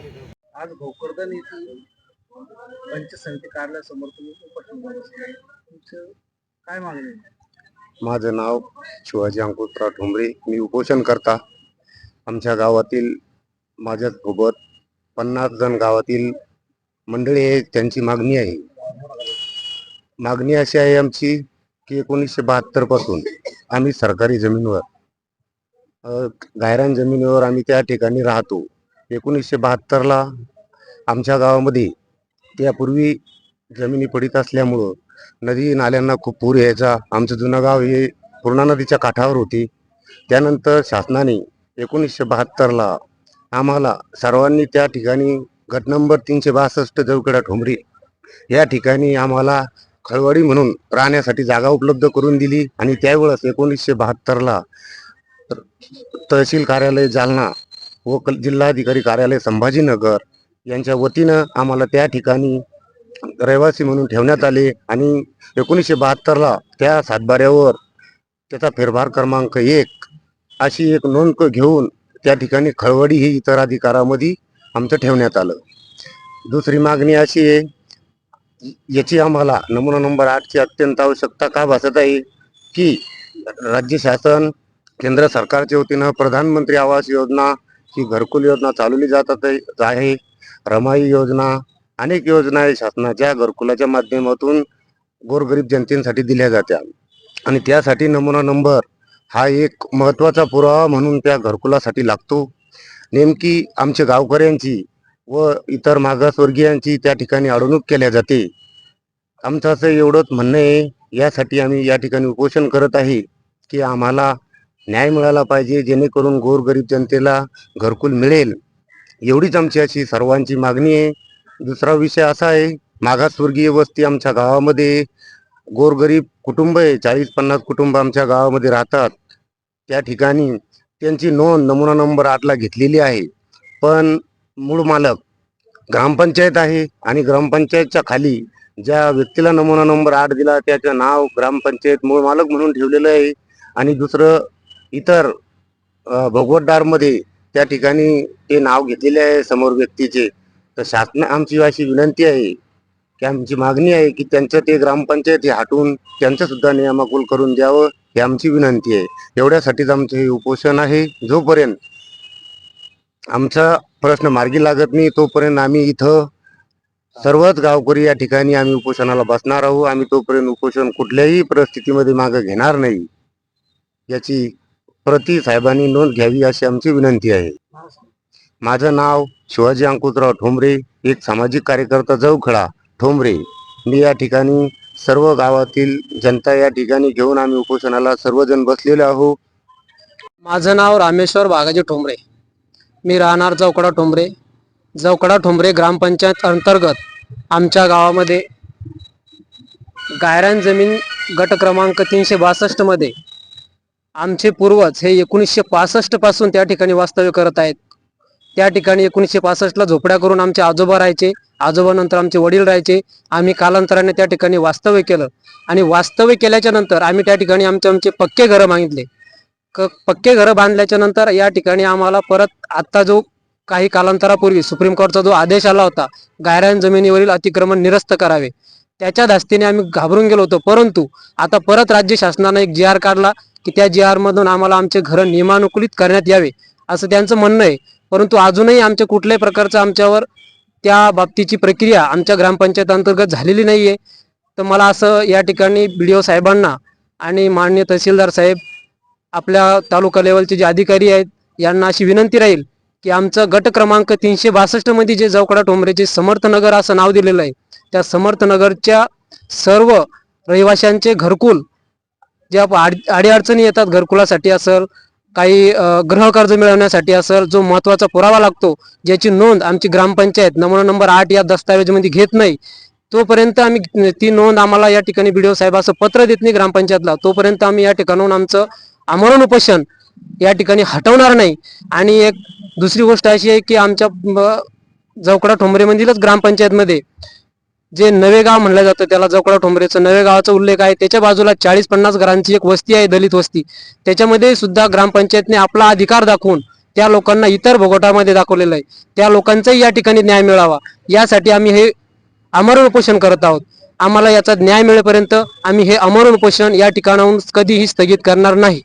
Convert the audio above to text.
आज भोकरदन येथील पंच कार्यालयासमोर तुम्ही तुमचं काय मागणी माझं नाव शिवाजी अंकुशराव ठोंबरे. मी उपोषण करता आमच्या गावातील माझ्यासोबत पन्नास जण गावातील मंडळी आहे त्यांची मागणी आहे. मागणी अशी आहे आमची की एकोणीसशे बहात्तरपासून आम्ही सरकारी जमिनीवर गायरान जमिनीवर आम्ही त्या ठिकाणी राहतो. एकोणीसशे बहात्तरला आमच्या गावामध्ये त्यापूर्वी जमिनी पडीत असल्यामुळं नदी नाल्यांना खूप पूर यायचा. आमचं जुनं गाव हे पूर्णा नदीच्या काठावर होती. त्यानंतर शासनाने एकोणीसशे बहात्तरला आम्हाला सर्वांनी त्या ठिकाणी गट नंबर तीनशे बासष्ट जवकडा ठोंबरी या ठिकाणी आम्हाला खळवाडी म्हणून राहण्यासाठी जागा उपलब्ध करून दिली आणि त्यावेळेस एकोणीसशे बहात्तरला तहसील कार्यालय जालना व कल- जिल्हाधिकारी कार्यालय संभाजीनगर यांच्या वतीनं आम्हाला त्या ठिकाणी रहिवासी म्हणून ठेवण्यात आले आणि एकोणीसशे बहात्तरला त्या सातबाऱ्यावर त्याचा फेरफार क्रमांक एक अशी एक नोंद घेऊन त्या ठिकाणी खळवडी ही इतर अधिकारामध्ये आमचं ठेवण्यात आलं. दुसरी मागणी अशी आहे याची आम्हाला नमुना नंबर आठची अत्यंत आवश्यकता का भासत आहे की राज्य शासन केंद्र सरकारच्या वतीनं प्रधानमंत्री आवास योजना ही घरकुल योजना चालवली जातात आहे- आहे रमाई योजना अनेक योजना आहे शासनाच्या घरकुलाच्या माध्यमातून गोरगरीब जनतेसाठी दिल्या जात्या. आणि त्यासाठी नमुना नंबर हा एक महत्त्वाचा पुरावा म्हणून त्या घरकुलासाठी लागतो. नेमकी आमच्या गावकऱ्यांची व इतर मागासवर्गीयांची त्या ठिकाणी अडवणूक केल्या जाते. आमचं असं एवढंच म्हणणं आहे. यासाठी आम्ही या ठिकाणी उपोषण करत आहे की आम्हाला न्याय मिळाला पाहिजे जेणेकरून गोरगरीब जनतेला घरकुल मिळेल. एवढीच आमची अशी सर्वांची मागणी आहे. दुसरा विषय असा आहे मागासवर्गीय वस्ती आमच्या गावामध्ये गोरगरीब कुटुंब आहे. चाळीस पन्नास कुटुंब आमच्या गावामध्ये राहतात. त्या ठिकाणी त्यांची नोंद नमुना नंबर आठला घेतलेली आहे. पण मूळ मालक ग्रामपंचायत आहे आणि ग्रामपंचायतच्या खाली ज्या व्यक्तीला नमुना नंबर आठ दिला त्याचं नाव ग्रामपंचायत मूळ मालक म्हणून ठेवलेलं आहे. आणि दुसरं इतर भगवतदारमध्ये त्या ठिकाणी ते नाव घेतलेले आहे समोर व्यक्तीचे. तर शासन आमची अशी विनंती आहे की आमची मागणी आहे की त्यांचं ते ग्रामपंचायत हे हटवून त्यांचं सुद्धा नियमाकुल करून द्यावं ही आमची विनंती आहे. एवढ्यासाठीच आमचं हे उपोषण आहे. जोपर्यंत आमचा प्रश्न मार्गी लागत नाही तोपर्यंत आम्ही इथं सर्वच गावकरी या ठिकाणी आम्ही उपोषणाला बसणार आहोत. आम्ही तोपर्यंत उपोषण कुठल्याही परिस्थितीमध्ये मागं घेणार नाही. याची प्रति साहेबांनी नोंद घ्यावी अशी आमची विनंती आहे. माझं नाव शिवाजी अंकुतराव ठोंबरे एक सामाजिक कार्यकर्ता जवखळा ठोंबरे. मी या ठिकाणी सर्व गावातील जनता या ठिकाणी घेऊन आम्ही उपोषणाला सर्वजण बसलेलो आहोत. माझं नाव रामेश्वर बागाजी ठोंबरे. मी राहणार चौकडा ठोंबरे. चौकडा ठोंबरे ग्रामपंचायत अंतर्गत आमच्या गावामध्ये गायरान जमीन गट क्रमांक तीनशे बासष्टमध्ये आमचे पूर्वज हे एकोणीसशे पासष्टपासून त्या ठिकाणी वास्तव्य करत आहेत. त्या ठिकाणी एकोणीसशे पासष्टला झोपड्या करून आमचे आजोबा राहायचे. आजोबानंतर आमचे वडील राहायचे. आम्ही कालांतराने त्या ठिकाणी वास्तव्य केलं. आणि वास्तव्य केल्याच्यानंतर आम्ही त्या ठिकाणी आमचे आमचे पक्के घरं मागितले क पक्के घरं बांधल्याच्या नंतर या ठिकाणी आम्हाला परत आत्ता जो काही कालांतरापूर्वी सुप्रीम कोर्टचा जो आदेश आला होता गायरान जमिनीवरील अतिक्रमण निरस्त करावे. त्याच्या धास्तीने आम्ही घाबरून गेलो होतो. परंतु आता परत राज्य शासनानं एक जी आर काढला की त्या जी आरमधून आम्हाला आमचे घरं नियमानुकूलित करण्यात यावे असं त्यांचं म्हणणं आहे. परंतु अजूनही आमच्या कुठल्याही प्रकारचं आमच्यावर त्या बाबतीची प्रक्रिया आमच्या ग्रामपंचायत अंतर्गत झालेली नाहीये. तर मला असं या ठिकाणी बी ओ साहेबांना आणि माननीय तहसीलदार साहेब आपल्या तालुका लेवलचे जे अधिकारी आहेत यांना अशी विनंती राहील की आमचं गट क्रमांक तीनशे बासष्टमध्ये जे जवकडा टोंबरेचे समर्थनगर असं नाव दिलेलं आहे त्या समर्थनगरच्या सर्व रहिवाशांचे घरकुल ज्या आड- अडीअडचणी येतात घरकुलासाठी असेल काही गृहकर्ज मिळवण्यासाठी असेल जो महत्त्वाचा पुरावा लागतो ज्याची नोंद आमची ग्रामपंचायत नमुना नंबर आठ या दस्तावेजमध्ये घेत नाही तोपर्यंत आम्ही ती नोंद आम्हाला या ठिकाणी बीडीओ साहेब असं पत्र देत नाही ग्रामपंचायतला तोपर्यंत आम्ही या ठिकाणाहून आमचं आमरण उपोषण या ठिकाणी हटवणार नाही. आणि एक दुसरी गोष्ट अशी आहे की आमच्या जवकडा ठोंबरेमधीलच ग्रामपंचायतमध्ये जे नवे गाव म्हणलं जातं त्याला जवकडा ठोंबरेचं नवे गावाचा उल्लेख आहे. त्याच्या बाजूला चाळीस पन्नास घरांची एक वस्ती आहे दलित वस्ती. त्याच्यामध्ये सुद्धा ग्रामपंचायतने आपला अधिकार दाखवून त्या लोकांना इतर भोगटामध्ये दाखवलेलं आहे. त्या लोकांचाही या ठिकाणी न्याय मिळावा. यासाठी आम्ही हे अमरण उपोषण करत आहोत. आम्हाला याचा न्याय मिळेपर्यंत आम्ही हे अमरण उपोषण या ठिकाणाहून कधीही स्थगित करणार नाही.